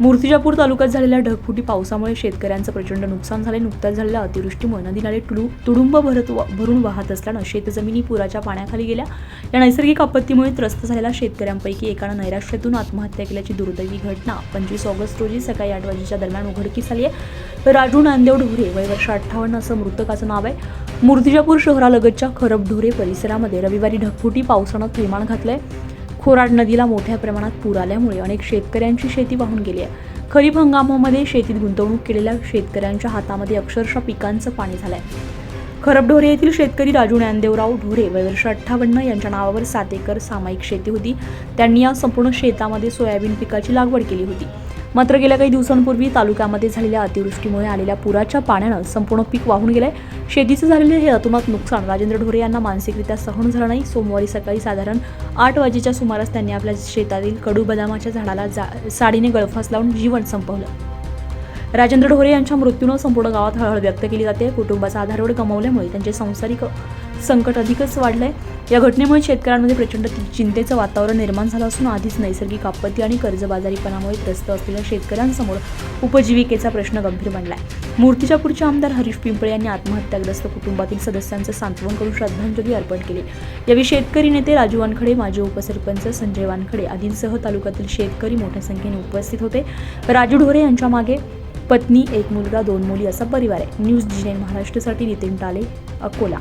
मूर्तिजापूर तालुक्यात झालेल्या ढगफुटी पावसामुळे शेतकऱ्यांचं प्रचंड नुकसान झाले. नुकत्याच झालेल्या अतिवृष्टीमुळे नदी नाले टुलू तुडुंब भरत भरून वाहत असल्यानं शेतजमिनी पुराच्या पाण्याखाली गेल्या. या नैसर्गिक आपत्तीमुळे त्रस्त झालेल्या शेतकऱ्यांपैकी एकानं नैराश्यातून आत्महत्या केल्याची दुर्दैवी घटना पंचवीस ऑगस्ट रोजी सकाळी आठ वाजेच्या दरम्यान उघडकीस आली आहे. राजू नांदेव ढोरे वय वर्ष अठ्ठावन्न असं मृतकाचं नाव आहे. मूर्तिजापूर शहरालगतच्या खरबढोरे परिसरामध्ये रविवारी ढगफुटी पावसानं थैमान घातलंय. खोराड नदीला मोठ्या प्रमाणात पूर आल्यामुळे अनेक शेतकऱ्यांची शेती वाहून गेली आहे. खरीप हंगामामध्ये शेतीत गुंतवणूक केलेल्या शेतकऱ्यांच्या हातामध्ये अक्षरशः पिकांचं पाणी झालंय. खरबढोरे येथील शेतकरी राजू ज्ञानदेवराव ढोरे वय वर्ष अठ्ठावन्न यांच्या नावावर सात एकर सामायिक शेती होती. त्यांनी या संपूर्ण शेतामध्ये सोयाबीन पिकाची लागवड केली होती. मात्र गेल्या काही दिवसांपूर्वी तालुक्यामध्ये झालेल्या अतिवृष्टीमुळे आलेल्या पुराच्या पाण्यानं संपूर्ण पीक वाहून गेलंय. शेतीचं झालेलं हे अतोनात नुकसान. राजेंद्र ढोरे यांना मानसिकरित्या सहन झालं नाही. सोमवारी सकाळी साधारण आठ वाजेच्या सुमारास त्यांनी आपल्या शेतातील कडू बदामाच्या झाडाला जा साडीने गळफास लावून जीवन संपवलं. राजेंद्र ढोरे यांच्या मृत्यूनं संपूर्ण गावात हळहळ व्यक्त केली जाते. कुटुंबाचा आधारवड गमावल्यामुळे त्यांचे सांसारिक संकट अधिकच वाढलंय. या घटनेमुळे शेतकऱ्यांमध्ये प्रचंड चिंतेचं वातावरण निर्माण झालं असून आधीच नैसर्गिक आपत्ती आणि कर्जबाजारीपणामुळे त्रस्त असलेल्या शेतकऱ्यांसमोर उपजीविकेचा प्रश्न गंभीर बनलाय. मूर्तिजापूरचे आमदार हरीश पिंपळे यांनी आत्महत्याग्रस्त कुटुंबातील सदस्यांचं सांत्वन करून श्रद्धांजली अर्पण केली. यावेळी शेतकरी नेते राजू वानखडे माजी उपसरपंच संजय वानखडे आदींसह तालुक्यातील शेतकरी मोठ्या संख्येने उपस्थित होते. राजू ढोरे यांच्या मागे पत्नी एक मुलगा दोन मुली असा परिवार आहे. न्यूज जी महाराष्ट्रासाठी नितीन टाले अकोला.